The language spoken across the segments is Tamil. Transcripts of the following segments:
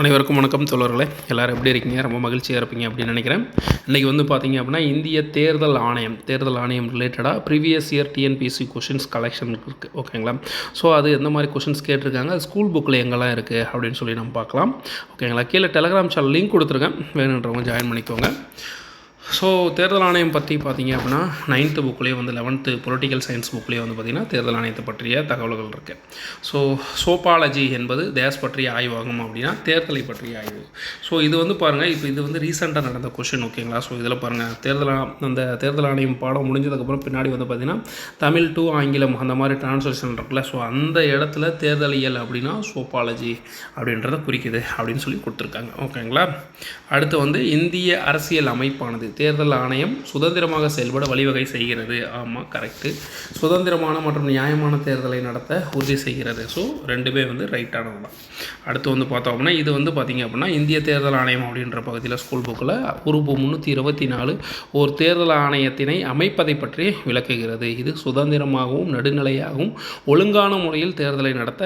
அனைவருக்கும் வணக்கம் தோழர்களே. எல்லோரும் எப்படி இருக்கீங்க? ரொம்ப மகிழ்ச்சியாக இருப்பீங்க அப்படின்னு நினைக்கிறேன். இன்றைக்கி வந்து பார்த்தீங்க அப்படின்னா இந்திய தேர்தல் ஆணையம் தேர்தல் ஆணையம் ரிலேட்டடாக previous year TNPSC questions collection இருக்குது ஓகேங்களா ஸோ அது எந்த மாதிரி கொஷின்ஸ் கேட்டிருக்காங்க? ஸ்கூல் புக்கில் எங்கெல்லாம் இருக்குது அப்படின்னு சொல்லி நம்ம பார்க்கலாம். ஓகேங்களா கீழே டெலகிராம் சேனல் லிங்க் கொடுத்துருக்கேன். வேணுன்றவங்க ஜாயின் பண்ணிக்கோங்க. ஸோ தேர்தல் ஆணையம் பற்றி பார்த்தீங்க அப்படின்னா நைன்த்து புக்லேயே வந்து லெவன்த்து பொலிட்டிக்கல் சயின்ஸ் புக்லேயே வந்து பார்த்திங்கன்னா தேர்தல் ஆணையத்தை பற்றிய தகவல்கள் இருக்குது ஸோ சோபாலஜி என்பது தேஸ் பற்றிய ஆய்வாகும் அப்படின்னா தேர்தலை பற்றிய ஆய்வு. ஸோ இது வந்து பாருங்கள் இப்போ இது வந்து ரீசெண்டாக நடந்த கொஷின் ஓகேங்களா ஸோ இதில் பாருங்கள் தேர்தல் அந்த தேர்தல் ஆணையம் பாடம் முடிஞ்சதுக்கப்புறம் பின்னாடி வந்து பார்த்திங்கன்னா தமிழ் டு ஆங்கிலம் அந்த மாதிரி டிரான்ஸ்லேஷன் இருக்குல்ல? ஸோ அந்த இடத்துல தேர்தலியல் அப்படின்னா சோபாலஜி அப்படின்றத குறிக்குது அப்படின்னு சொல்லி கொடுத்துருக்காங்க ஓகேங்களா அடுத்து வந்து இந்திய அரசியல் அமைப்பானது. தேர்தல் ஆணையம் சுதந்திரமாக செயல்பட வழிவகை செய்கிறது. ஆமாம் கரெக்டு சுதந்திரமான மற்றும் நியாயமான தேர்தலை நடத்த உறுதி செய்கிறது. ஸோ ரெண்டுமே வந்து ரைட்டானது தான் அடுத்து வந்து பார்த்தோம் அப்படின்னா இது வந்து பார்த்திங்க அப்படின்னா இந்திய தேர்தல் ஆணையம் அப்படின்ற பகுதியில் ஸ்கூல் புக்கில் உறுப்பு முந்நூற்றி இருபத்தி நாலு ஒரு தேர்தல் ஆணையத்தினை அமைப்பதை பற்றி விளக்குகிறது. இது சுதந்திரமாகவும் நடுநிலையாகவும் ஒழுங்கான முறையில் தேர்தலை நடத்த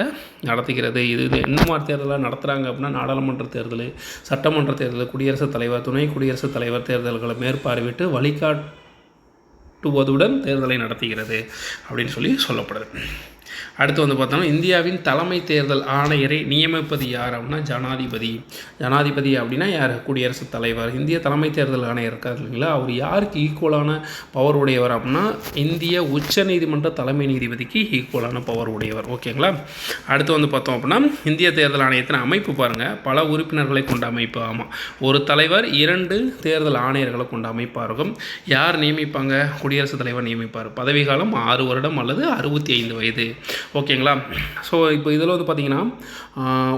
நடத்துகிறது. இது இது என்ன மாதிரி தேர்தலாக நடத்துகிறாங்க அப்படின்னா நாடாளுமன்ற தேர்தல் சட்டமன்ற தேர்தல் குடியரசுத் தலைவர் துணை குடியரசுத் தலைவர் தேர்தல்களை மேற்பார்வையிட்டு வழிகாட்டுவதுடன் தேர்தலை நடத்துகிறது அப்படின்னு சொல்லி சொல்லப்படுது. அடுத்து வந்து பார்த்தோம்னா இந்தியாவின் தலைமை தேர்தல் ஆணையரை நியமிப்பது யார் அப்படின்னா ஜனாதிபதி. ஜனாதிபதி அப்படின்னா யார்? குடியரசுத் தலைவர். இந்திய தலைமை தேர்தல் ஆணையர் இருக்கார் இல்லைங்களா? அவர் யாருக்கு ஈக்குவலான பவர் உடையவர் அப்படின்னா இந்திய உச்ச நீதிமன்ற தலைமை நீதிபதிக்கு ஈக்குவலான பவர் உடையவர். ஓகேங்களா அடுத்து வந்து பார்த்தோம் அப்படின்னா இந்திய தேர்தல் ஆணையத்தின் அமைப்பு பாருங்கள் பல உறுப்பினர்களை கொண்ட அமைப்பு. ஆமாம் ஒரு தலைவர் இரண்டு தேர்தல் ஆணையர்களை கொண்ட அமைப்பாக இருக்கும் யார் நியமிப்பாங்க? குடியரசுத் தலைவர் நியமிப்பார். பதவிகாலம் ஆறு வருடம் அல்லது அறுபத்தி ஐந்து வயது. ஓகேங்களா? ஸோ இப்போ இதில் வந்து பார்த்திங்கன்னா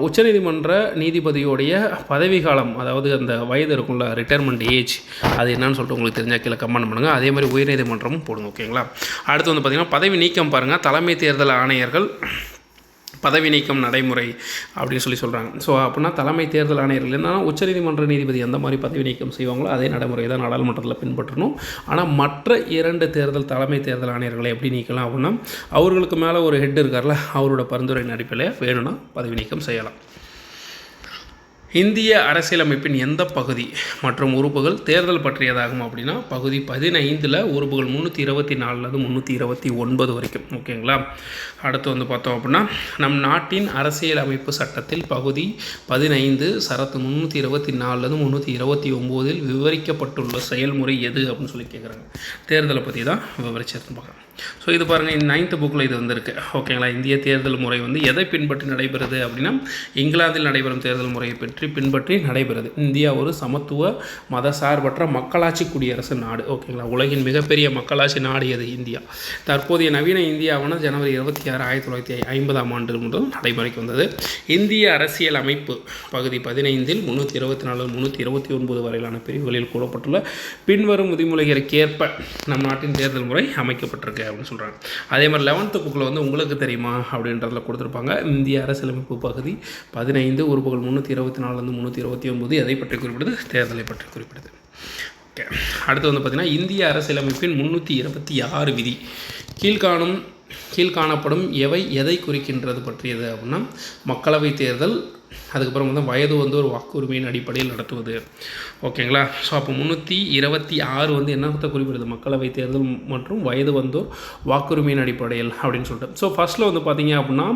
உச்சநீதிமன்ற நீதிபதியோடைய பதவிக்காலம் அதாவது அந்த வயது இருக்கும்ல ரிட்டையர்மெண்ட் ஏஜ் அது என்னன்னு சொல்லிட்டு உங்களுக்கு தெரிஞ்சால் கீழே கமெண்ட் பண்ணுங்கள் அதே மாதிரி உயர்நீதிமன்றமும் போடுங்க ஓகேங்களா? அடுத்து வந்து பார்த்திங்கன்னா பதவி நீக்கம் பாருங்கள் தலைமை தேர்தல் ஆணையர்கள் பதவி நீக்கம் நடைமுறை அப்படின்னு சொல்லி சொல்கிறாங்க ஸோ அப்படின்னா தலைமை தேர்தல் ஆணையர்கள் என்னன்னா உச்சநீதிமன்ற நீதிபதி எந்த மாதிரி பதவி நீக்கம் செய்வாங்களோ அதே நடைமுறை தான் நாடாளுமன்றத்தில் பின்பற்றணும். ஆனால் மற்ற இரண்டு தேர்தல் தலைமை தேர்தல் ஆணையர்களை எப்படி நீக்கலாம் அப்படின்னா அவர்களுக்கு மேலே ஒரு ஹெட் இருக்கார்ல அவரோட பரிந்துரையின் அடிப்படையில் வேணும்னா பதவி நீக்கம் செய்யலாம். இந்திய அரசியலமைப்பின் எந்த பகுதி மற்றும் உறுப்புகள் தேர்தல் பற்றியதாகும் அப்படின்னா பகுதி பதினைந்தில் உறுப்புகள் முந்நூற்றி இருபத்தி நாலுலேருந்து முந்நூற்றி இருபத்தி ஒன்பது வரைக்கும். ஓகேங்களா? அடுத்து வந்து பார்த்தோம் அப்படின்னா நம் நாட்டின் அரசியலமைப்பு சட்டத்தில் பகுதி பதினைந்து சரத்து முந்நூற்றி இருபத்தி நாலுலேருந்து முந்நூற்றி இருபத்தி ஒம்போதில் விவரிக்கப்பட்டுள்ள செயல்முறை எது அப்படின்னு சொல்லி கேட்குறாங்க தேர்தலை பற்றி தான் விவரிச்சிருப்பாங்க ஸோ இது பாருங்கள் இந்த நைன்த்து புக்கில் இது வந்திருக்கு. ஓகேங்களா? இந்திய தேர்தல் முறை வந்து எதை பின்பற்றி நடைபெறுது அப்படின்னா இங்கிலாந்தில் நடைபெறும் தேர்தல் முறையை பற்றி பின்பற்றி நடைபெறுது. இந்தியா ஒரு சமத்துவ மத சார்பற்ற மக்களாட்சி குடியரசு நாடு. ஓகேங்களா? உலகின் மிகப்பெரிய மக்களாட்சி நாடு எது? இந்தியா. தற்போதைய நவீன இந்தியாவான ஜனவரி இருபத்தி ஆறு ஆயிரத்தி தொள்ளாயிரத்தி ஐம்பதாம் ஆண்டு முதல் நடைமுறைக்கு வந்தது. இந்திய அரசியல் அமைப்பு பகுதி பதினைந்தில் முந்நூற்றி இருபத்தி நாலு முந்நூற்றி இருபத்தி ஒன்பது வரையிலான பிரிவுகளில் கூறப்பட்டுள்ள பின்வரும் விதிமுறைகளுக்கேற்ப நம் நாட்டின் தேர்தல் முறை அமைக்கப்பட்டிருக்கு அப்படின்னு சொல்கிறாங்க அதே மாதிரி லெவன்த்து புக்கில் வந்து உங்களுக்கு தெரியுமா? அப்படின்றதில் கொடுத்துருப்பாங்க. இந்திய அரசியலமைப்பு பகுதி பதினைந்து உறுப்புகள் முந்நூற்றி இருபத்தி நாலு நாலுலேருந்து முந்நூற்றி இருபத்தி ஒன்பது எதை பற்றி குறிப்பிடுது? தேர்தலை பற்றி குறிப்பிடுது. ஓகே அடுத்து வந்து பார்த்திங்கன்னா இந்திய அரசியலமைப்பின் முந்நூற்றி இருபத்தி ஆறு விதி. கீழ்காணும் கீழ்காணப்படும் எவை எதை குறிக்கின்றது பற்றியது அப்படின்னா மக்களவை தேர்தல் அதுக்கப்புறம் வந்து வயது வந்து ஒரு வாக்குரிமையின் அடிப்படையில் நடத்துவது. ஓகேங்களா? ஸோ அப்போ முந்நூற்றி இருபத்தி ஆறு வந்து என்னத்தை குறிப்பிடுது? மக்களவை தேர்தல் மற்றும் வயது வந்து வாக்குரிமையின் அடிப்படையில் அப்படின்னு சொல்லிட்டு. ஸோ ஃபஸ்ட்டில் வந்து பார்த்தீங்க அப்படின்னா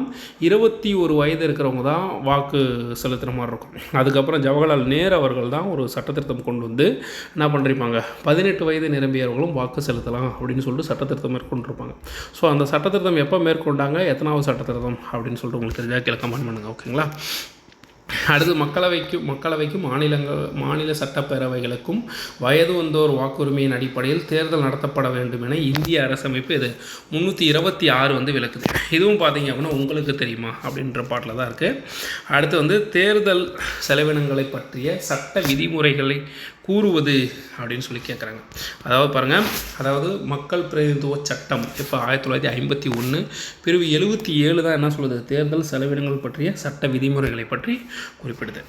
இருபத்தி ஒரு வயது இருக்கிறவங்க தான் வாக்கு செலுத்துகிற மாதிரி இருக்கும். அதுக்கப்புறம் ஜவஹர்லால் நேரு அவர்கள் தான் ஒரு சட்டத்திருத்தம் கொண்டு வந்து என்ன பண்ணிருப்பாங்க? பதினெட்டு வயது நிரம்பியவர்களும் வாக்கு செலுத்தலாம் அப்படின்னு சொல்லிட்டு சட்டத்திருத்தம் மேற்கொண்டிருப்பாங்க. ஸோ அந்த சட்டத்திருத்தம் எப்போ மேற்கொண்டாங்க? எத்தனாவது சட்டத்திருத்தம் அப்படின்னு சொல்லிட்டு உங்களுக்கு தெரிஞ்சால் கீழே கமெண்ட் பண்ணுங்கள் ஓகேங்களா? அடுத்து மக்களவைக்கும் மக்களவைக்கும் மாநிலங்கள் மாநில சட்டப்பேரவைகளுக்கும் வயது வந்தோர் வாக்குரிமையின் அடிப்படையில் தேர்தல் நடத்தப்பட வேண்டும் என இந்திய அரசமைப்பு இது முந்நூற்றி இருபத்தி ஆறு வந்து விளக்குது. இதுவும் பார்த்தீங்க அப்படின்னா உங்களுக்கு தெரியுமா அப்படின்ற பாட்டில் தான் இருக்குது அடுத்து வந்து தேர்தல் செலவினங்களை பற்றிய சட்ட விதிமுறைகளை கூறுவது அப்படின்னு சொல்லி கேட்குறாங்க அதாவது பாருங்கள் அதாவது மக்கள் பிரதிநிதித்துவ சட்டம் இப்போ ஆயிரத்தி தொள்ளாயிரத்தி ஐம்பத்தி ஒன்று பிரிவு எழுபத்தி ஏழு தான் என்ன சொல்லுது? தேர்தல் செலவினங்கள் பற்றிய சட்ட விதிமுறைகளை பற்றி குறிப்பிடுது.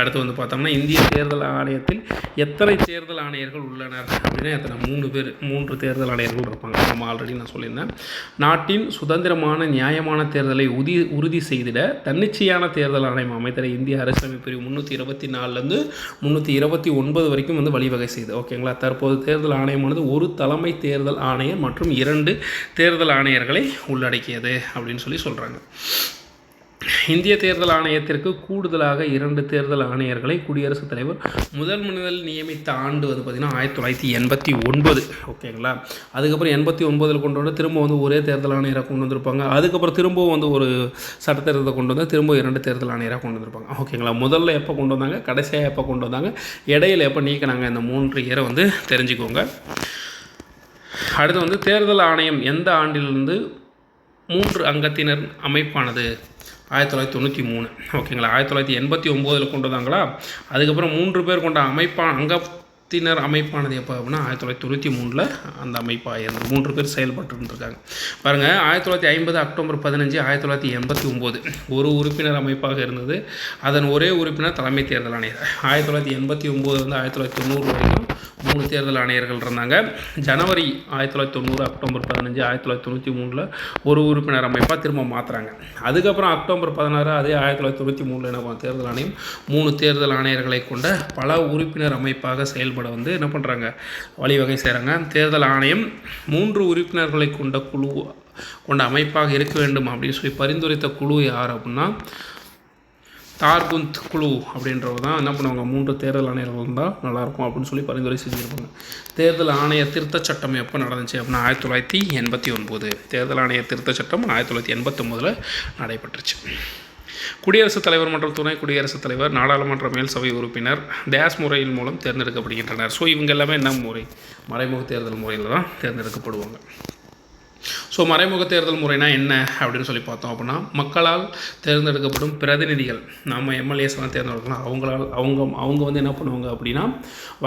அடுத்து வந்து பார்த்தோம்னா இந்திய தேர்தல் ஆணையத்தில் எத்தனை தேர்தல் ஆணையர்கள் உள்ளனர் அப்படின்னா எத்தனை? மூணு பேர் மூன்று தேர்தல் ஆணையர்கள் இருப்பாங்க. நம்ம ஆல்ரெடி நான் சொல்லியிருந்தேன். நாட்டின் சுதந்திரமான நியாயமான தேர்தலை உதி உறுதி செய்திட தன்னிச்சையான தேர்தல் ஆணையம் அமைத்தர இந்திய அரசியலமைப்பு பிரிவு முந்நூற்றி இருபத்தி நாலுலேருந்து முந்நூற்றி இருபத்தி ஒன்பது வரைக்கும் வந்து வழிவகை செய்யுது ஓகேங்களா தற்போது தேர்தல் ஆணையமானது ஒரு தலைமை தேர்தல் ஆணையர் மற்றும் இரண்டு தேர்தல் ஆணையர்களை உள்ளடக்கியது அப்படின்னு சொல்லி சொல்கிறாங்க இந்திய தேர்தல் ஆணையத்திற்கு கூடுதலாக இரண்டு தேர்தல் ஆணையர்களை குடியரசுத் தலைவர் முதல் முதல் நியமித்த ஆண்டு வந்து பார்த்திங்கன்னா ஆயிரத்தி தொள்ளாயிரத்தி எண்பத்தி ஒன்பது. ஓகேங்களா? அதுக்கப்புறம் எண்பத்தி ஒன்பதில் கொண்டு வந்து திரும்ப வந்து ஒரே தேர்தல் ஆணையராக கொண்டு வந்திருப்பாங்க. அதுக்கப்புறம் திரும்பவும் வந்து ஒரு சட்டத்திருத்தத்தை கொண்டு வந்து திரும்ப இரண்டு தேர்தல் ஆணையராக கொண்டு வந்திருப்பாங்க. ஓகேங்களா? முதல்ல எப்போ கொண்டு வந்தாங்க? கடைசியாக எப்போ கொண்டு வந்தாங்க? இடையில எப்போ நீக்கினாங்க? இந்த மூன்று இயரை வந்து தெரிஞ்சுக்கோங்க. அடுத்து வந்து தேர்தல் ஆணையம் எந்த ஆண்டிலிருந்து மூன்று அங்கத்தினர் அமைப்பானது? ஆயிரத்தி தொள்ளாயிரத்தி தொண்ணூற்றி மூணு. ஓகேங்களா? ஆயிரத்தி தொள்ளாயிரத்தி எண்பத்தி ஒம்போதில் கொண்டு வந்தாங்களா அதுக்கப்புறம் மூன்று பேர் கொண்ட அமைப்பான் அங்கத்தினர் அமைப்பானது எப்போ அப்படின்னா ஆயிரத்தி தொள்ளாயிரத்தி தொண்ணூற்றி மூணில் அந்த அமைப்பாக இருந்தது. மூன்று பேர் செயல்பட்டு இருந்திருக்காங்க பாருங்கள் ஆயிரத்தி தொள்ளாயிரத்தி ஐம்பது அக்டோபர் பதினஞ்சு ஆயிரத்தி தொள்ளாயிரத்தி எண்பத்தி ஒம்போது. ஒரு உறுப்பினர் அமைப்பாக இருந்தது. அதன் ஒரே உறுப்பினர் தலைமை தேர்தல் ஆணையர். ஆயிரத்தி தொள்ளாயிரத்தி எண்பத்தி ஒம்போதுலேருந்து ஆயிரத்தி தொள்ளாயிரத்தி தொண்ணூறு வரைக்கும் மூணு தேர்தல் ஆணையர்கள் இருந்தாங்க. ஜனவரி ஆயிரத்தி தொள்ளாயிரத்தி தொண்ணூறு அக்டோபர் பதினஞ்சு ஆயிரத்தி தொள்ளாயிரத்தி தொண்ணூற்றி மூணில் ஒரு உறுப்பினர் அமைப்பாக திரும்ப மாற்றுறாங்க அதுக்கப்புறம் அக்டோபர் பதினாறு அதே ஆயிரத்தி தொள்ளாயிரத்தி தொண்ணூற்றி மூணில் என்ன தேர்தல் ஆணையம் மூணு தேர்தல் ஆணையர்களை கொண்ட பல உறுப்பினர் அமைப்பாக செயல்பட வந்து என்ன பண்ணுறாங்க வழிவகை செய்கிறாங்க தேர்தல் ஆணையம் மூன்று உறுப்பினர்களை கொண்ட குழு கொண்ட அமைப்பாக இருக்க வேண்டும் அப்படின்னு சொல்லி பரிந்துரைத்த குழு யார் அப்படின்னா கார்குந்த் குழு அப்படின்றவர் தான் என்ன பண்ணுவாங்க? மூன்று தேர்தல் ஆணையர்கள் இருந்தால் நல்லாயிருக்கும் அப்படின்னு சொல்லி பரிந்துரை செஞ்சுருப்பாங்க. தேர்தல் ஆணைய திருத்தச் சட்டம் எப்போ நடந்துச்சு அப்படின்னா ஆயிரத்தி தொள்ளாயிரத்தி எண்பத்தி ஒன்பது. தேர்தல் ஆணைய திருத்தச் சட்டம் ஆயிரத்தி தொள்ளாயிரத்தி எண்பத்தொம்போதில் நடைபெற்றுச்சு. குடியரசுத் தலைவர் மற்றும் துணை குடியரசுத் தலைவர் நாடாளுமன்ற மேல் சபை உறுப்பினர் டேஸ் முறையின் மூலம் தேர்ந்தெடுக்கப்படுகின்றனர். ஸோ இவங்க எல்லாமே என்ன முறை? மறைமுக தேர்தல் முறையில் தான் தேர்ந்தெடுக்கப்படுவாங்க. ஸோ மறைமுக தேர்தல் முறைனா என்ன அப்படின்னு சொல்லி பார்த்தோம் அப்படின்னா மக்களால் தேர்ந்தெடுக்கப்படும் பிரதிநிதிகள் நம்ம எம்எல்ஏஸ்லாம் தேர்ந்தெடுக்கலாம். அவங்களால் அவங்க அவங்க வந்து என்ன பண்ணுவாங்க அப்படின்னா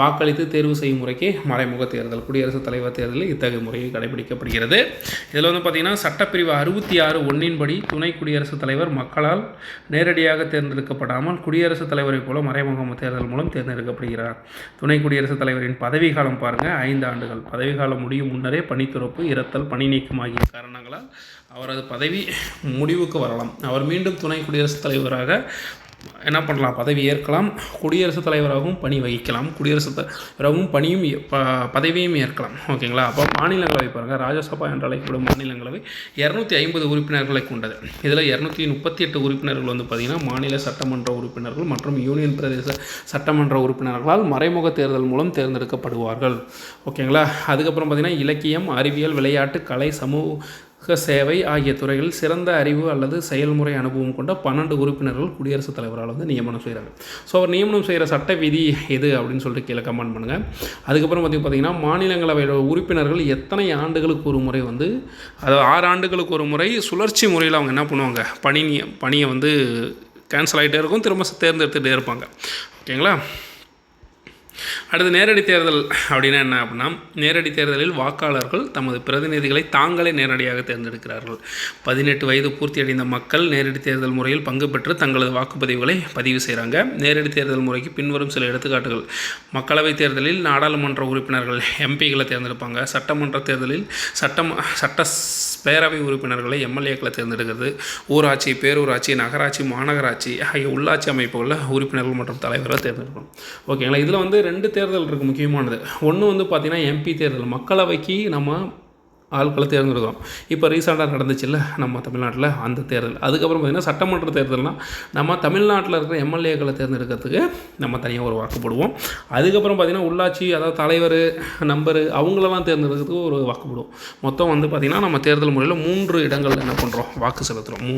வாக்களித்து தேர்வு செய்யும் முறைக்கு மறைமுக தேர்தல் குடியரசுத் தலைவர் தேர்தலில் இத்தகைய முறையை கடைபிடிக்கப்படுகிறது. இதில் வந்து பார்த்திங்கன்னா சட்டப்பிரிவு அறுபத்தி ஆறு ஒன்றின்படி துணை குடியரசுத் தலைவர் மக்களால் நேரடியாக தேர்ந்தெடுக்கப்படாமல் குடியரசுத் தலைவரை போல மறைமுக தேர்தல் மூலம் தேர்ந்தெடுக்கப்படுகிறார். துணை குடியரசுத் தலைவரின் பதவிக்காலம் பாருங்கள் ஐந்து ஆண்டுகள். பதவிக்காலம் முடியும் முன்னரே பணித்துறப்பு இரத்தல் பணி நீக்கம் ஆகிய காரணங்களால் அவரது பதவி முடிவுக்கு வரலாம். அவர் மீண்டும் துணை குடியரசுத் தலைவராக என்ன பண்ணலாம்? பதவி ஏற்கலாம். குடியரசுத் தலைவராகவும் பணி வகிக்கலாம். குடியரசுத் தலைவராகவும் பணியும் ப பதவியும் ஏற்கலாம். ஓகேங்களா? அப்போ மாநிலங்களவை பாருங்கள் ராஜ்யசபா என்று அழைக்கப்படும் மாநிலங்களவை இரநூத்தி ஐம்பது உறுப்பினர்களை கொண்டது. இதில் இரநூத்தி முப்பத்தி எட்டு உறுப்பினர்கள் வந்து பார்த்திங்கன்னா மாநில சட்டமன்ற உறுப்பினர்கள் மற்றும் யூனியன் பிரதேச சட்டமன்ற உறுப்பினர்களால் மறைமுக தேர்தல் மூலம் தேர்ந்தெடுக்கப்படுவார்கள். ஓகேங்களா? அதுக்கப்புறம் பார்த்திங்கன்னா இலக்கியம் அறிவியல் விளையாட்டு கலை சமூக சேவை ஆகிய துறைகளில் சிறந்த அறிவு அல்லது செயல்முறை அனுபவம் கொண்ட பன்னெண்டு உறுப்பினர்கள் குடியரசுத் தலைவரால் வந்து நியமனம் செய்கிறாங்க. ஸோ அவர் நியமனம் செய்கிற சட்ட விதி எது அப்படின்னு சொல்லிட்டு கீழே கமெண்ட் பண்ணுங்கள் அதுக்கப்புறம் வந்து பார்த்திங்கன்னா மாநிலங்களவையோட உறுப்பினர்கள் எத்தனை ஆண்டுகளுக்கு ஒரு முறை வந்து அதாவது ஆறு ஆண்டுகளுக்கு ஒரு முறை சுழற்சி முறையில் அவங்க என்ன பண்ணுவாங்க? பணி பணியை வந்து கேன்சல் ஆகிட்டே இருக்கும் திரும்ப தேர்ந்தெடுத்துகிட்டே இருப்பாங்க. ஓகேங்களா? அடுத்து நேரடி தேர்தல் அப்படின்னா என்ன அப்படின்னா நேரடி தேர்தலில் வாக்காளர்கள் தமது பிரதிநிதிகளை தாங்களே நேரடியாக தேர்ந்தெடுக்கிறார்கள். பதினெட்டு வயது பூர்த்தியடைந்த மக்கள் நேரடி தேர்தல் முறையில் பங்கு பெற்று தங்களது வாக்குப்பதிவுகளை பதிவு செய்கிறாங்க நேரடி தேர்தல் முறைக்கு பின்வரும் சில எடுத்துக்காட்டுகள். மக்களவைத் தேர்தலில் நாடாளுமன்ற உறுப்பினர்கள் எம்பிகளை தேர்ந்தெடுப்பாங்க. சட்டமன்ற தேர்தலில் சட்டம் சட்ட பேரவை உறுப்பினர்களை எம்எல்ஏக்களை தேர்ந்தெடுக்கிறது. ஊராட்சி பேரூராட்சி நகராட்சி மாநகராட்சி ஆகிய உள்ளாட்சி அமைப்புகளில் உறுப்பினர்கள் மற்றும் தலைவரை தேர்ந்தெடுக்கணும். ஓகேங்களா? இதில் வந்து ரெண்டு தேர்தல் இருக்குது முக்கியமானது. ஒன்று வந்து பார்த்திங்கன்னா எம்பி தேர்தல். மக்களவைக்கு நம்ம ஆட்களை தேர்ந்தெடுக்கிறோம். இப்போ ரீசெண்டாக நடந்துச்சுல்ல நம்ம தமிழ்நாட்டில் அந்த தேர்தல். அதுக்கப்புறம் பார்த்திங்கன்னா சட்டமன்ற தேர்தல்னால் நம்ம தமிழ்நாட்டில் இருக்கிற எம்எல்ஏக்களை தேர்ந்தெடுக்கிறதுக்கு நம்ம தனியாக ஒரு வாக்கு போடுவோம். அதுக்கப்புறம் பார்த்திங்கன்னா உள்ளாட்சி அதாவது தலைவர் நம்பர் அவங்களெல்லாம் தேர்ந்தெடுக்கிறதுக்கு ஒரு வாக்கு போடுவோம். மொத்தம் வந்து பார்த்திங்கன்னா நம்ம தேர்தல் முறையில் மூன்று இடங்களில் என்ன பண்ணுறோம் வாக்கு செலுத்துகிறோம் மூ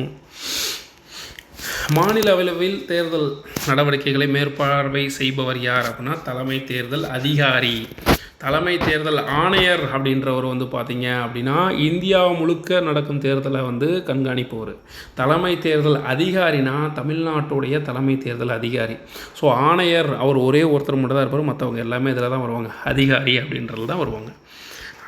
மாநில அளவில் தேர்தல் நடவடிக்கைகளை மேற்பார்வை செய்பவர் யார் அப்படின்னா தலைமை தேர்தல் அதிகாரி. தலைமை தேர்தல் ஆணையர் அப்படின்றவர் வந்து பார்த்தீங்க அப்படின்னா இந்தியா முழுக்க நடக்கும் தேர்தலை வந்து கண்காணிப்பவர். தலைமை தேர்தல் அதிகாரினா தமிழ்நாட்டுடைய தலைமை தேர்தல் அதிகாரி. ஸோ ஆணையர் அவர் ஒரே ஒருத்தர் மட்டும் தான் இருப்பார் மற்றவங்க எல்லாமே இதில் தான் வருவாங்க. அதிகாரி அப்படின்றது தான் வருவாங்க.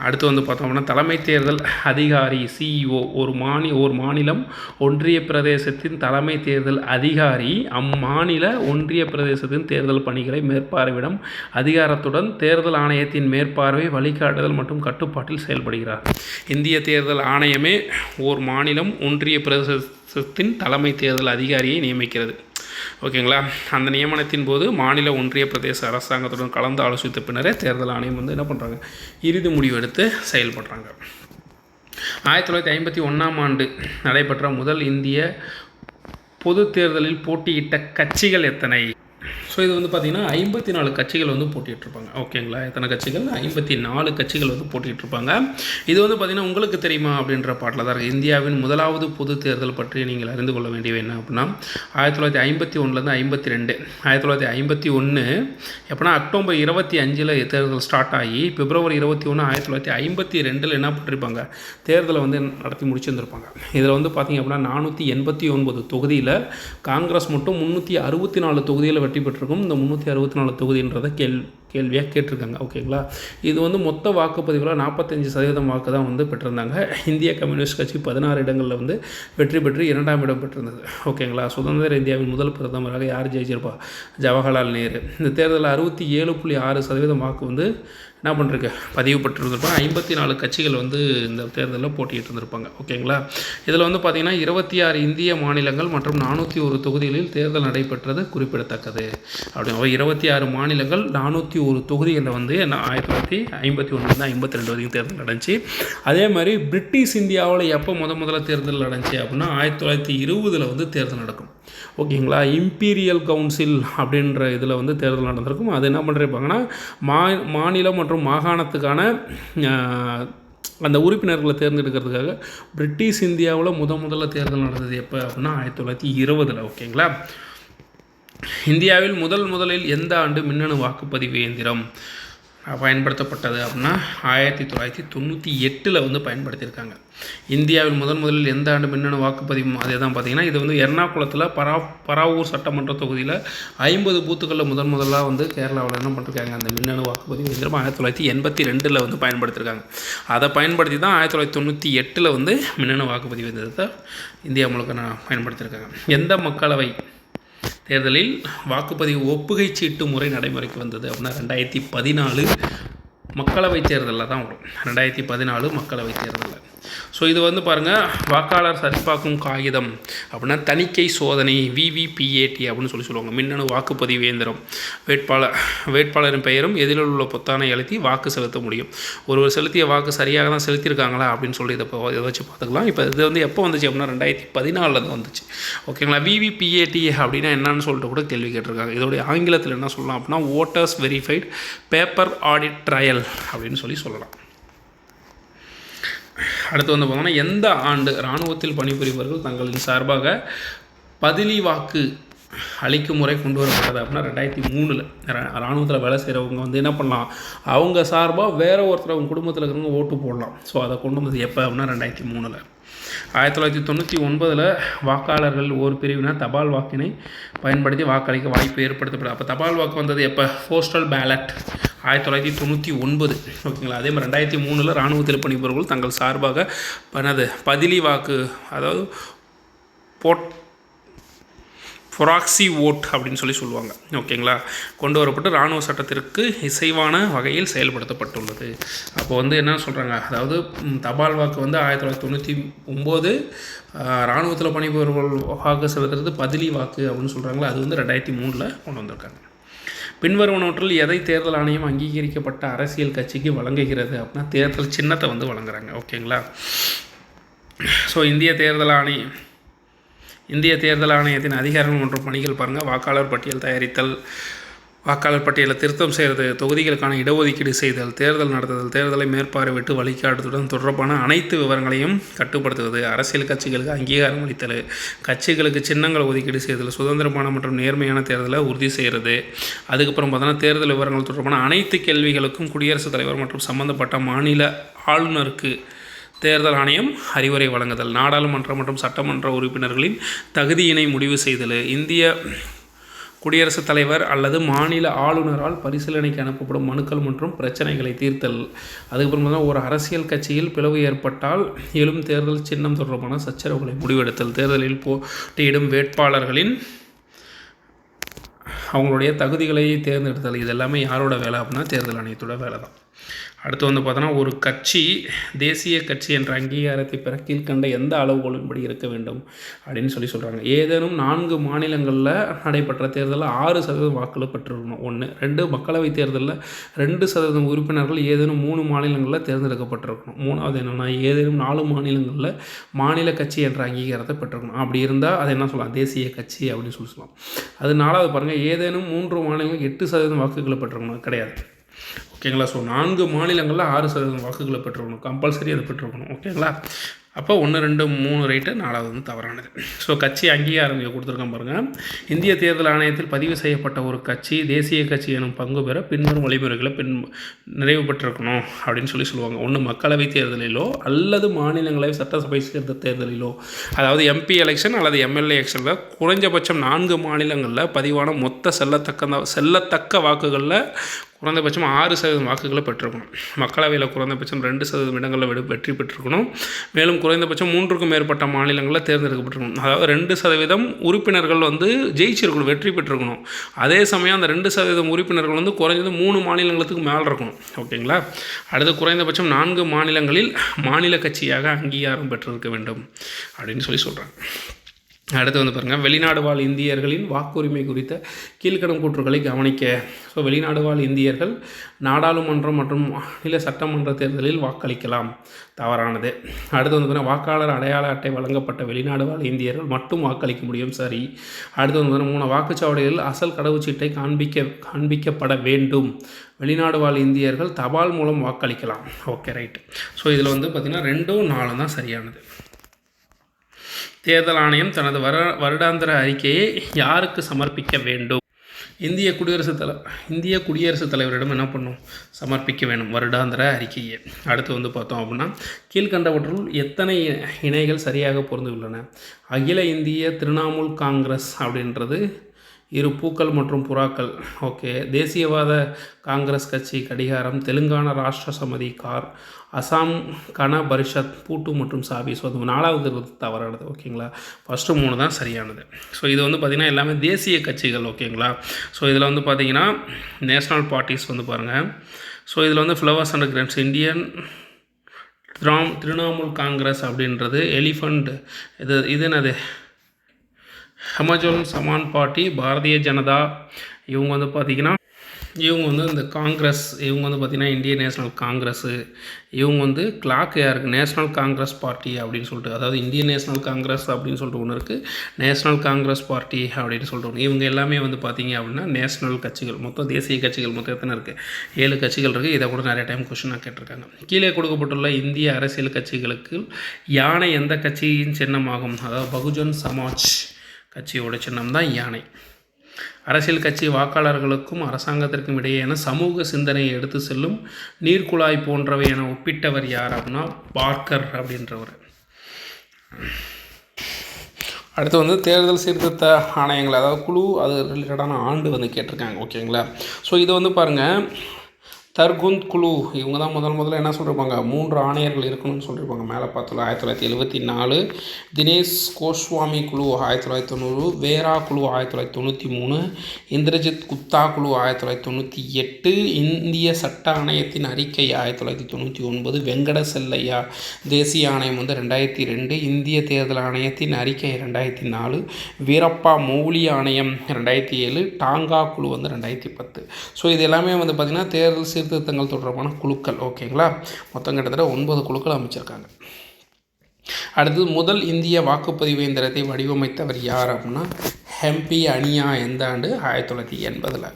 அடுத்து வந்து பார்த்தோம்னா தலைமை தேர்தல் அதிகாரி சிஇஓ ஒரு மாநி ஒரு மாநிலம் ஒன்றிய பிரதேசத்தின் தலைமை தேர்தல் அதிகாரி. அம்மாநில ஒன்றிய பிரதேசத்தின் தேர்தல் பணிகளை மேற்பார்வையிடும் அதிகாரத்துடன் தேர்தல் ஆணையத்தின் மேற்பார்வை வழிகாட்டுதல் மற்றும் கட்டுப்பாட்டில் செயல்படுகிறார். இந்திய தேர்தல் ஆணையமே ஓர் மாநிலம் ஒன்றிய பிரதேசத்தின் தலைமை தேர்தல் அதிகாரியை நியமிக்கிறது. ஓகேங்களா? அந்த நியமனத்தின் போது மாநில ஒன்றிய பிரதேச அரசாங்கத்துடன் கலந்து ஆலோசித்த பின்னரே தேர்தல் ஆணையம் வந்து என்ன பண்ணுறாங்க இறுதி முடிவெடுத்து செயல்படுறாங்க. ஆயிரத்தி தொள்ளாயிரத்தி ஐம்பத்தி ஒன்றாம் ஆண்டு நடைபெற்ற முதல் இந்திய பொது தேர்தலில் போட்டியிட்ட கட்சிகள் எத்தனை? ஸோ இது வந்து பார்த்திங்கன்னா ஐம்பத்தி நாலு கட்சிகள் வந்து போட்டிகிட்ருப்பாங்க ஓகேங்களா எத்தனை கட்சிகள்? ஐம்பத்தி நாலு கட்சிகள் வந்து போட்டிகிட்ருப்பாங்க இது வந்து பார்த்திங்கன்னா உங்களுக்கு தெரியுமா அப்படின்ற பாட்டில் தான் இருக்குது இந்தியாவின் முதலாவது பொது தேர்தல் பற்றி நீங்கள் அறிந்து கொள்ள வேண்டியது என்ன அப்படின்னா ஆயிரத்தி தொள்ளாயிரத்தி ஐம்பத்தி ஒன்றுலேருந்து ஐம்பத்தி ரெண்டு. ஆயிரத்தி தொள்ளாயிரத்தி ஐம்பத்தி ஒன்று எப்படின்னா அக்டோபர் இருபத்தி அஞ்சில் தேர்தல் ஸ்டார்ட் ஆகி பிப்ரவரி இருபத்தி ஒன்று ஆயிரத்தி தொள்ளாயிரத்தி ஐம்பத்தி ரெண்டில் என்ன பண்ணிருப்பாங்க தேர்தலை வந்து நடத்தி முடிச்சிருந்துருப்பாங்க. இதில் வந்து பார்த்திங்க அப்படின்னா நானூற்றி எண்பத்தி ஒன்பது தொகுதியில் காங்கிரஸ் மட்டும் முந்நூற்றி அறுபத்தி நாலு தொகுதியில் வெற்றி பெற்று பெற்றிருக்கும் இந்த முந்நூற்றி அறுபத்தி நாலு தொகுதின்றத கேள் கேள்வியாக கேட்டிருக்காங்க. ஓகேங்களா? இது வந்து மொத்த வாக்குப்பதிவில் நாற்பத்தஞ்சு சதவீதம் வாக்கு தான் வந்து பெற்றிருந்தாங்க. இந்திய கம்யூனிஸ்ட் கட்சி பதினாறு இடங்களில் வந்து வெற்றி பெற்று இரண்டாம் இடம் பெற்றிருந்தது. ஓகேங்களா? சுதந்திர இந்தியாவின் முதல் பிரதமராக யார் ஜெயிச்சிருப்பா? ஜவஹர்லால் நேரு. இந்த தேர்தலில் அறுபத்தி ஏழு புள்ளி ஆறு சதவீதம் வாக்கு வந்து என்ன பண்ணிருக்கு? பதிவு பெற்றிருந்திருப்பாங்க. ஐம்பத்தி நாலு கட்சிகள் வந்து இந்த தேர்தலில் போட்டிட்டு இருந்திருப்பாங்க. ஓகேங்களா? இதில் வந்து பார்த்திங்கன்னா இருபத்தி ஆறு இந்திய மாநிலங்கள் மற்றும் நானூற்றி ஒரு தொகுதிகளில் தேர்தல் நடைபெற்றது குறிப்பிடத்தக்கது. அப்படி இருபத்தி ஆறு மாநிலங்கள் நானூற்றி ஒரு தொகுதிகளில் வந்து என்ன ஆயிரத்தி தொள்ளாயிரத்தி ஐம்பத்தி ஒன்றுலேருந்து ஐம்பத்தி ரெண்டு வரைக்கும் தேர்தல் நடந்துச்சு. அதே மாதிரி பிரிட்டிஷ் இந்தியாவில் எப்போ முத முதல்ல தேர்தல் நடந்துச்சு அப்படின்னா ஆயிரத்தி தொள்ளாயிரத்தி இருபதில் வந்து தேர்தல் நடக்கும். ஓகேங்களா? இம்பீரியல் கவுன்சில் அப்படின்ற இதில் வந்து தேர்தல் நடந்திருக்கும். அது என்ன பண்ணிருப்பாங்கன்னா மா மாநிலம் மற்றும் மாகாணத்துக்கான அந்த உறுப்பினர்களை தேர்ந்தெடுக்கிறதுக்காக பிரிட்டிஷ் இந்தியாவில் முத முதல்ல தேர்தல் நடந்தது எப்போ அப்படின்னா ஆயிரத்தி தொள்ளாயிரத்தி இருபதில். ஓகேங்களா? இந்தியாவில் முதல் முதலில் எந்த ஆண்டு மின்னணு வாக்குப்பதிவு இயந்திரம் பயன்படுத்தப்பட்டது அப்படின்னா ஆயிரத்தி தொள்ளாயிரத்தி தொண்ணூற்றி எட்டில் வந்து பயன்படுத்தியிருக்காங்க. இந்தியாவில் முதன் முதலில் எந்த ஆண்டு மின்னணு வாக்குப்பதிவு அதே தான் பார்த்தீங்கன்னா இது வந்து எர்ணாகுளத்தில் பரா பராவூர் சட்டமன்ற தொகுதியில் ஐம்பது பூத்துக்களில் முதன் முதலாக வந்து கேரளாவில் என்ன பண்ணிருக்காங்க அந்த மின்னணு வாக்குப்பதிவு இயந்திரம் ஆயிரத்தி தொள்ளாயிரத்தி எண்பத்தி ரெண்டில் வந்து பயன்படுத்தியிருக்காங்க அதை பயன்படுத்தி தான் ஆயிரத்தி தொள்ளாயிரத்தி தொண்ணூற்றி எட்டில் வந்து மின்னணு வாக்குப்பதிவு இயந்திரத்தை இந்தியா முழுக்க நான் பயன்படுத்தியிருக்காங்க. எந்த மக்களவை தேர்தலில் வாக்குப்பதிவு ஒப்புகை சீட்டு முறை நடைமுறைக்கு வந்தது அப்படின்னா ரெண்டாயிரத்தி பதினாலு மக்களவை தேர்தலில் தான் வரும். ரெண்டாயிரத்தி பதினாலு மக்களவை தேர்தலில். ஸோ இது வந்து பாருங்கள் வாக்காளர் சரிபார்க்கும் காகிதம் அப்படின்னா தணிக்கை சோதனை விவிபிஏடி அப்படின்னு சொல்லி சொல்லுவாங்க. மின்னணு வாக்குப்பதிவு இயந்திரம். வேட்பாளர் வேட்பாளரின் பெயரும் எதிரில் உள்ள பொத்தானை அழுத்தி வாக்கு செலுத்த முடியும். ஒருவர் செலுத்திய வாக்கு சரியாக தான் செலுத்தியிருக்காங்களா அப்படின்னு சொல்லி இதை இதை வச்சு பார்த்துக்கலாம். இப்போ இது வந்து எப்போ வந்துச்சு அப்படின்னா ரெண்டாயிரத்தி பதினாலில் தான் வந்துச்சு. ஓகேங்களா? விவிபிஏடி அப்படின்னா என்னன்னு சொல்லிட்டு கூட கேள்வி கேட்டிருக்காங்க. இதோடைய ஆங்கிலத்தில் என்ன சொல்லலாம் அப்படின்னா voters verified paper audit trail அப்படின்னு சொல்லி சொல்லலாம். அடுத்து வந்து பார்த்தோம்னா எந்த ஆண்டு இராணுவத்தில் பணிபுரிபவர்கள் தங்களின் சார்பாக பதிலி வாக்கு அளிக்கும் முறை கொண்டு வரப்பட்டது அப்படின்னா ரெண்டாயிரத்தி மூணில். இராணுவத்தில் வேலை செய்கிறவங்க வந்து என்ன பண்ணலாம்? அவங்க சார்பாக வேறு ஒருத்தர் அவங்க குடும்பத்தில் இருக்கிறவங்க ஓட்டு போடலாம். ஸோ அதை கொண்டு வந்தது எப்போ அப்படின்னா ரெண்டாயிரத்தி மூணில். ஆயிரத்தி தொள்ளாயிரத்தி தொண்ணூற்றி ஒன்பதில் வாக்காளர்கள் ஒரு பிரிவினர் தபால் வாக்கினை பயன்படுத்தி வாக்களிக்க வாய்ப்பு ஏற்படுத்தப்படும் அப்போ தபால் வாக்கு வந்தது எப்போ? போஸ்டல் பேலட் ஆயிரத்தி தொள்ளாயிரத்தி தொண்ணூற்றி ஒன்பது. ஓகேங்களா? அதே மாதிரி ரெண்டாயிரத்தி மூணில் இராணுவத்தில் பணிபுரிவர்கள் தங்கள் சார்பாக பண்ணது பதிலி வாக்கு அதாவது போட் ஃபொராக்சி ஓட் அப்படின்னு சொல்லி சொல்லுவாங்க. ஓகேங்களா? கொண்டு வரப்பட்டு இராணுவ சட்டத்திற்கு இசைவான வகையில் செயல்படுத்தப்பட்டுள்ளது. அப்போ வந்து என்ன சொல்கிறாங்க அதாவது தபால் வாக்கு வந்து ஆயிரத்தி தொள்ளாயிரத்தி தொண்ணூற்றி ஒம்பது இராணுவத்தில் பணிபுரிபவர்கள் வாக்கு செலுத்துறது பதிலி வாக்கு அப்படின்னு சொல்கிறாங்களா அது வந்து ரெண்டாயிரத்தி மூணில் கொண்டு வந்திருக்காங்க. பின்வருவனவற்றில் எதை தேர்தல் ஆணையம் அங்கீகரிக்கப்பட்ட அரசியல் கட்சிக்கு வழங்குகிறது அப்படின்னா தேர்தல் சின்னத்தை வந்து வழங்குறாங்க ஓகேங்களா? ஸோ இந்திய தேர்தல் ஆணையம் இந்திய தேர்தல் ஆணையத்தின் அதிகாரங்கள் மற்றும் பணிகள் பாருங்கள் வாக்காளர் பட்டியல் தயாரித்தல் வாக்காளர் பட்டியலை திருத்தம் செய்கிறது தொகுதிகளுக்கான இடஒதுக்கீடு செய்தல் தேர்தல் நடத்துதல் தேர்தலை மேற்பார்வையிட்டு வழிகாட்டுடன் தொடர்பான அனைத்து விவரங்களையும் கட்டுப்படுத்துவது அரசியல் கட்சிகளுக்கு அங்கீகாரம் அளித்தல் கட்சிகளுக்கு சின்னங்கள் ஒதுக்கீடு செய்தல் சுதந்திரமான மற்றும் நேர்மையான தேர்தலை உறுதி செய்கிறது. அதுக்கப்புறம் பார்த்தோன்னா தேர்தல் விவரங்கள் தொடர்பான அனைத்து கேள்விகளுக்கும் குடியரசுத் தலைவர் மற்றும் சம்பந்தப்பட்ட மாநில ஆளுநருக்கு தேர்தல் ஆணையம் அறிவுரை வழங்குதல் நாடாளுமன்ற மற்றும் சட்டமன்ற உறுப்பினர்களின் தகுதியினை முடிவு செய்தல் இந்திய குடியரசுத் தலைவர் அல்லது மாநில ஆளுநரால் பரிசீலனைக்கு அனுப்பப்படும் மனுக்கள் மற்றும் பிரச்சனைகளை தீர்த்தல். அதுக்கப்புறம் பார்த்தா ஒரு அரசியல் கட்சியில் பிளவு ஏற்பட்டால் எழும் தேர்தல் சின்னம் தொடர்பான சச்சரவுகளை முடிவெடுத்தல். தேர்தலில் போட்டியிடும் வேட்பாளர்களின் அவங்களுடைய தகுதிகளை தேர்ந்தெடுத்தல். இது எல்லாமே யாரோட வேலை அப்படின்னா தேர்தல் ஆணையத்தோட வேலை தான் அடுத்து வந்து பார்த்தோன்னா ஒரு கட்சி தேசிய கட்சி என்ற அங்கீகாரத்தை பெற கீழ்கண்ட எந்த அளவுகோலின்படி இருக்க வேண்டும் அப்படின்னு சொல்லி சொல்கிறாங்க ஏதேனும் நான்கு மாநிலங்களில் நடைபெற்ற தேர்தலில் ஆறு சதவீதம் வாக்குகள் பெற்றிருக்கணும். ஒன்று ரெண்டு மக்களவைத் தேர்தலில் ரெண்டு சதவீதம் உறுப்பினர்கள் ஏதேனும் மூணு மாநிலங்களில் தேர்ந்தெடுக்கப்பட்டிருக்கணும். மூணாவது என்னென்னா ஏதேனும் நாலு மாநிலங்களில் மாநில கட்சி என்ற அங்கீகாரத்தை பெற்றிருக்கணும். அப்படி இருந்தால் அதை என்ன சொல்லலாம்? தேசிய கட்சி அப்படின்னு சொல்லி சொல்லலாம். அது நாலாவது பாருங்கள் ஏதேனும் மூன்று மாநிலங்கள் எட்டு சதவீதம் வாக்குகளை பெற்றிருக்கணும். கிடையாது. ஓகேங்களா? ஸோ நான்கு மாநிலங்களில் ஆறு சதவீதம் வாக்குகளை பெற்றுக்கணும். கம்பல்சரி அதை பெற்றுக்கணும். ஓகேங்களா? அப்போ ஒன்று ரெண்டு மூணு ரைட்டு நாலாவது வந்து தவறானது. ஸோ கட்சி அங்கீகாரம் இங்கே கொடுத்துருக்கேன் பாருங்கள் இந்திய தேர்தல் ஆணையத்தில் பதிவு செய்யப்பட்ட ஒரு கட்சி தேசிய கட்சி எனும் பங்கு பெற பின்வரும் வழிமுறைகளை பின் நிறைவு பெற்றிருக்கணும் அப்படின்னு சொல்லி சொல்லுவாங்க. ஒன்று மக்களவை தேர்தலிலோ அல்லது மாநிலங்களவை சட்டசபை சேர்ந்த தேர்தலிலோ. அதாவது எம்பி எலெக்ஷன் அல்லது எம்எல்ஏ எலெக்ஷனில் குறைஞ்சபட்சம் நான்கு மாநிலங்களில் பதிவான மொத்த செல்லத்தக்க செல்லத்தக்க வாக்குகளில் குறைந்தபட்சம் ஆறு சதவீதம் வாக்குகளை பெற்றிருக்கணும். மக்களவையில் குறைந்தபட்சம் ரெண்டு சதவீதம் இடங்களில் வெற்றி பெற்றிருக்கணும். மேலும் குறைந்தபட்சம் மூன்றுக்கும் மேற்பட்ட மாநிலங்களில் தேர்ந்தெடுக்கப்பட்டிருக்கணும். அதாவது ரெண்டு சதவீதம் உறுப்பினர்கள் வந்து ஜெயிச்சிருக்கணும் வெற்றி பெற்றிருக்கணும். அதே சமயம் அந்த ரெண்டு சதவீதம் உறுப்பினர்கள் வந்து குறைஞ்சது மூணு மாநிலங்களுக்கு மேலே இருக்கணும். ஓகேங்களா? அடுத்து குறைந்தபட்சம் நான்கு மாநிலங்களில் மாநில கட்சியாக அங்கீகாரம் பெற்றிருக்க வேண்டும் அப்படின்னு சொல்லி சொல்கிறாங்க அடுத்து வந்து பாருங்கள் வெளிநாடு வாழ் இந்தியர்களின் வாக்குரிமை குறித்த கீழ்கடும் கூற்றுகளை கவனிக்க. ஸோ வெளிநாடு வாழ் இந்தியர்கள் நாடாளுமன்றம் மற்றும் மாநில சட்டமன்ற தேர்தலில் வாக்களிக்கலாம். தவறானது. அடுத்து வந்து பார்த்தீங்கன்னா வாக்காளர் அடையாள அட்டை வழங்கப்பட்ட வெளிநாடு வாழ் இந்தியர்கள் மட்டும் வாக்களிக்க முடியும். சரி. அடுத்து வந்து பார்த்தீங்கன்னா மூணு வாக்குச்சாவடிகளில் அசல் கடவுச்சீட்டை காண்பிக்க காண்பிக்கப்பட வேண்டும். வெளிநாடு வாழ் இந்தியர்கள் தபால் மூலம் வாக்களிக்கலாம். ஓகே ரைட் ஸோ இதில் வந்து பார்த்திங்கன்னா ரெண்டும் நாலு தான் சரியானது. தேர்தல் ஆணையம் தனது வர வருடாந்திர அறிக்கையை யாருக்கு சமர்ப்பிக்க வேண்டும்? இந்திய குடியரசுத் தலை இந்திய குடியரசுத் தலைவரிடம் என்ன பண்ணும்? சமர்ப்பிக்க வேண்டும் வருடாந்திர அறிக்கையை. அடுத்து வந்து பார்த்தோம் அப்படின்னா கீழ்கண்டவற்றுள் எத்தனை இணைகள் சரியாக பொருந்துள்ளன அகில இந்திய திரிணாமுல் காங்கிரஸ் அப்படின்றது இரு பூக்கள் மற்றும் புறாக்கள். ஓகே. தேசியவாத காங்கிரஸ் கட்சி கடிகாரம் தெலுங்கானா ராஷ்டிர சமதி கார் அசாம் கன பரிஷத் பூட்டு மற்றும் சாவி. ஸோ அது நாலாவது தவறானது. ஓகேங்களா? ஃபஸ்ட்டு மூணு தான் சரியானது. ஸோ இது வந்து பார்த்திங்கன்னா எல்லாமே தேசிய கட்சிகள். ஓகேங்களா? ஸோ இதில் வந்து பார்த்திங்கன்னா நேஷ்னல் பார்ட்டிஸ் வந்து பாருங்கள் ஸோ இதில் வந்து ஃப்ளவர்ஸ் அண்ட் கிராம்ஸ் இந்தியன் திராம் திரிணாமுல் காங்கிரஸ் அப்படின்றது எலிஃபண்ட் இது இது என்னது? அமேசான் சமான் பார்ட்டி பாரதிய ஜனதா இவங்க வந்து பார்த்திங்கன்னா இவங்க வந்து இந்த காங்கிரஸ் இவங்க வந்து பார்த்திங்கன்னா இந்திய நேஷனல் காங்கிரஸு இவங்க வந்து கிளாக் யாருக்கு நேஷ்னல் காங்கிரஸ் பார்ட்டி அப்படின்னு சொல்லிட்டு அதாவது இந்திய நேஷனல் காங்கிரஸ் அப்படின்னு சொல்லிட்டு ஒன்று இருக்குது நேஷ்னல் காங்கிரஸ் பார்ட்டி அப்படின்னு சொல்லிட்டு ஒன்று இவங்க எல்லாமே வந்து பார்த்திங்க அப்படின்னா நேஷ்னல் கட்சிகள் மொத்தம் தேசிய கட்சிகள் மொத்தம் எத்தனை இருக்குது ஏழு கட்சிகள் இருக்குது இதை கூட நிறைய டைம் கொஷினாக கேட்டிருக்காங்க. கீழே கொடுக்கப்பட்டுள்ள இந்திய அரசியல் கட்சிகளுக்கு யானை எந்த கட்சியின் சின்னமாகும்? அதாவது பகுஜன் சமாஜ் கட்சியோட சின்னம் தான் யானை. அரசியல் கட்சி வாக்காளர்களுக்கும் அரசாங்கத்திற்கும் இடையேயான சமூக சிந்தனையை எடுத்து செல்லும் நீர்க்குழாய் போன்றவை என ஒப்பிட்டவர் யார் அப்படின்னா பார்க்கர் அப்படின்றவர். அடுத்து வந்து தேர்தல் சீர்திருத்த ஆணையங்கள் அதாவது குழு அது ரிலேட்டடான ஆண்டு வந்து கேட்டிருக்காங்க. ஓகேங்களா ஸோ இது வந்து பாருங்கள் தர்குந்த் குழு இவங்க தான் முதல் முதல்ல என்ன சொல்லியிருப்பாங்க மூன்று ஆணையர்கள் இருக்கணும்னு சொல்லியிருப்பாங்க மேலே பார்த்தோம் ஆயிரத்தி தொள்ளாயிரத்தி எழுபத்தி நாலு தினேஷ் கோஸ்வாமி குழு ஆயிரத்தி தொள்ளாயிரத்தி தொண்ணூறு வேரா குழு ஆயிரத்தி தொள்ளாயிரத்தி தொண்ணூற்றி மூணு இந்திரஜித் குப்தா குழு ஆயிரத்தி தொள்ளாயிரத்தி தொண்ணூற்றி எட்டு இந்திய சட்ட ஆணையத்தின் அறிக்கை ஆயிரத்தி தொள்ளாயிரத்தி தொண்ணூற்றி ஒன்பது வெங்கட செல்லையா தேசிய ஆணையம் வந்து ரெண்டாயிரத்தி ரெண்டு இந்திய தேர்தல் ஆணையத்தின் அறிக்கை ரெண்டாயிரத்தி நாலு வீரப்பா மௌலி ஆணையம் ரெண்டாயிரத்தி ஏழு டாங்கா குழு வந்து ரெண்டாயிரத்தி பத்து. ஸோ இது எல்லாமே வந்து பார்த்திங்கன்னா தேர்தல் சீர்திருத்தங்கள் தொடர்பான குழுக்கள் ஓகேங்களா மொத்தம் கிட்டத்தட்ட ஒன்பது குழுக்கள் அமைச்சிருக்காங்க. அடுத்தது முதல் இந்திய வாக்குப்பதிவு இயந்திரத்தை வடிவமைத்தவர் யார் அப்படின்னா ஹெம்பி அனியா எந்த ஆண்டு? ஆயிரத்தி தொள்ளாயிரத்தி எண்பதில்.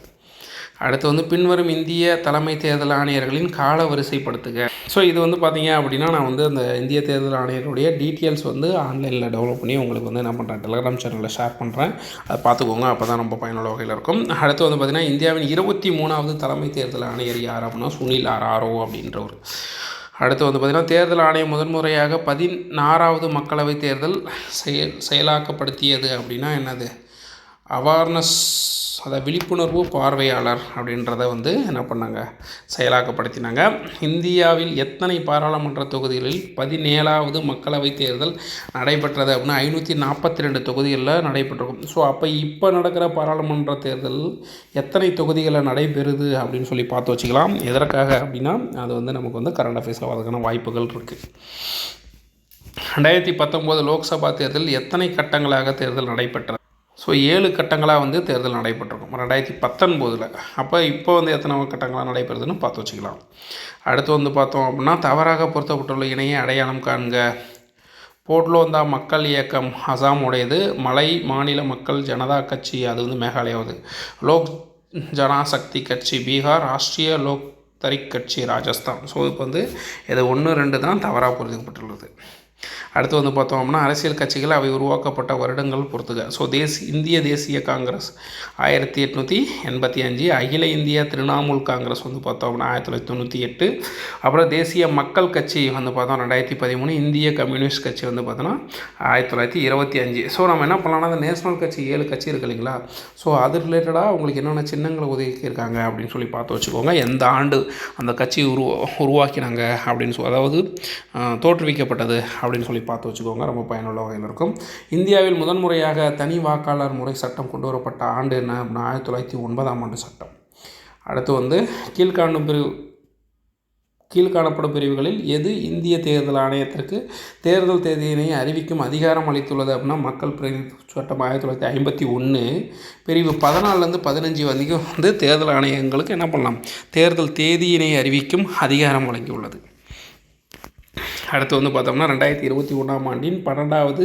அடுத்து வந்து பின்வரும் இந்திய தலைமை தேர்தல் ஆணையர்களின் கால வரிசைப்படுத்துக ஸோ இது வந்து பார்த்தீங்க அப்படின்னா நான் வந்து அந்த இந்திய தேர்தல் ஆணையருடைய டீட்டெயில்ஸ் வந்து ஆன்லைனில் டெவலப் பண்ணி உங்களுக்கு வந்து என்ன பண்ணுறேன் டெலிகிராம் சேனலில் ஷேர் பண்ணுறேன் அதை பார்த்துக்கோங்க அப்போ தான் ரொம்ப பயனுள்ள வகையில் இருக்கும். அடுத்து வந்து பார்த்திங்கன்னா இந்தியாவின் இருபத்தி மூணாவது தலைமை தேர்தல் ஆணையர் யார் அப்படின்னா சுனில் ஆர்ஆர்ஓ அப்படின்றவர். அடுத்து வந்து பார்த்திங்கன்னா தேர்தல் ஆணையம் முதன்முறையாக பதினாறாவது மக்களவை தேர்தல் செயல் செயலாக்கப்படுத்தியது அப்படின்னா என்னது? அவார்னஸ் அதை விழிப்புணர்வு பார்வையாளர் அப்படின்றத வந்து என்ன பண்ணாங்க? செயலாக்கப்படுத்தினாங்க. இந்தியாவில் எத்தனை பாராளுமன்ற தொகுதிகளில் பதினேழாவது மக்களவைத் தேர்தல் நடைபெற்றது அப்படின்னா ஐநூற்றி நாற்பத்தி ரெண்டு தொகுதிகளில் நடைபெற்றிருக்கும். ஸோ அப்போ இப்போ நடக்கிற பாராளுமன்ற தேர்தல் எத்தனை தொகுதிகளில் நடைபெறுது அப்படின்னு சொல்லி பார்த்து வச்சுக்கலாம். எதற்காக அப்படின்னா அது வந்து நமக்கு வந்து கரண்ட் அஃபேர்ஸில் வரதுக்கான வாய்ப்புகள் இருக்குது ரெண்டாயிரத்தி பத்தொம்போது லோக்சபா தேர்தல் எத்தனை கட்டங்களாக தேர்தல் நடைபெற்றது? ஸோ ஏழு கட்டங்களாக வந்து தேர்தல் நடைபெற்றிருக்கும். ரெண்டாயிரத்தி பத்தொன்பதில். அப்போ இப்போ வந்து எத்தனை கட்டங்களாக நடைபெறுதுன்னு பார்த்து வச்சுக்கலாம். அடுத்து வந்து பார்த்தோம் அப்படின்னா தவறாக பொருத்தப்பட்டுள்ள இணைய அடையாளம் காண்க. போட்லோந்தா மக்கள் இயக்கம் அசாம் உடையது மலை மாநில மக்கள் ஜனதா கட்சி அது வந்து மேகாலயாவது. லோக் ஜனாசக்தி கட்சி பீகார் ராஷ்ட்ரிய லோக் தரிக் கட்சி ராஜஸ்தான். ஸோ இப்போ வந்து இது ஒன்று ரெண்டு தான் தவறாக பொருத்தப்பட்டுள்ளது. அடுத்து வந்து பார்த்தோம்னா அரசியல் கட்சிகள் அவை உருவாக்கப்பட்ட வருடங்கள் பொறுத்துக. ஸோ தேசி இந்திய தேசிய காங்கிரஸ் ஆயிரத்தி எட்நூற்றி எண்பத்தி அஞ்சு அகில இந்திய திரிணாமுல் காங்கிரஸ் வந்து பார்த்தோம்னா ஆயிரத்தி தொள்ளாயிரத்தி தொண்ணூற்றி எட்டு அப்புறம் தேசிய மக்கள் கட்சி வந்து பார்த்தோம் ரெண்டாயிரத்தி பதிமூணு இந்திய கம்யூனிஸ்ட் கட்சி வந்து பார்த்தோன்னா ஆயிரத்தி தொள்ளாயிரத்தி இருபத்தி அஞ்சு. ஸோ நம்ம என்ன பண்ணலாம்னா அந்த நேஷனல் கட்சி ஏழு கட்சி இருக்கு இல்லைங்களா? ஸோ அது ரிலேட்டடாக உங்களுக்கு என்னென்ன சின்னங்களை ஒதுக்கியிருக்காங்க அப்படின்னு சொல்லி பார்த்து வச்சுக்கோங்க. எந்த ஆண்டு அந்த கட்சி உருவா உருவாக்கினாங்க அப்படின்னு சொல் அதாவது தோற்றுவிக்கப்பட்டது அப்படின்னு சொல்லி பார்த்து வச்சுக்கோங்க. ரொம்ப பயனுள்ள வகையில் இருக்கும். இந்தியாவில் முதன்முறையாக தனி வாக்காளர் முறை சட்டம் கொண்டு வரப்பட்ட ஆண்டு என்ன அப்படின்னா ஆயிரத்தி தொள்ளாயிரத்தி ஒன்பதாம் ஆண்டு சட்டம். அடுத்து வந்து கீழ்காணும் பிரிவு கீழ்காணப்படும் பிரிவுகளில் எது இந்திய தேர்தல் ஆணையத்திற்கு தேர்தல் தேதியினை அறிவிக்கும் அதிகாரம் அளித்துள்ளது அப்படின்னா மக்கள் பிரதிநிதி சட்டம் ஆயிரத்தி தொள்ளாயிரத்தி ஐம்பத்தி ஒன்று பிரிவு பதினாலருந்து பதினஞ்சு வரைக்கும் வந்து தேர்தல் ஆணையங்களுக்கு என்ன பண்ணலாம்? தேர்தல் தேதியினை அறிவிக்கும் அதிகாரம் வழங்கியுள்ளது. அடுத்து வந்து பார்த்தோம்னா ரெண்டாயிரத்தி இருபத்தி ஒன்றாம் ஆண்டின் பன்னெண்டாவது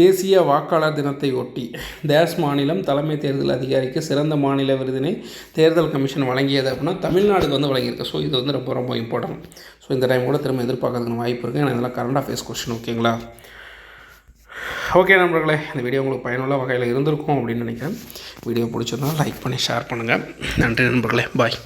தேசிய வாக்காளர் தினத்தை ஒட்டி தேஷ் மாநிலம் தலைமை தேர்தல் அதிகாரிக்கு சிறந்த மாநில விருதினை தேர்தல் கமிஷன் வழங்கியது அப்படின்னா தமிழ்நாடுக்கு வந்து வழங்கியிருக்கு. ஸோ இது வந்து ரொம்ப ரொம்ப இம்பார்ட்டன்ட் ஸோ இந்த டைம் கூட திரும்ப எதிர்பார்க்கறதுக்கு வாய்ப்பு இருக்குது ஏன்னா இதெல்லாம் கரண்ட் அஃபேர்ஸ் கொஸ்டின் ஓகேங்களா ஓகே நண்பர்களே இந்த வீடியோ உங்களுக்கு பயனுள்ள வகையில் இருந்திருக்கும் அப்படின்னு நினைக்கிறேன். வீடியோ பிடிச்சிருந்தா லைக் பண்ணி ஷேர் பண்ணுங்கள் நன்றி நண்பர்களே. பாய்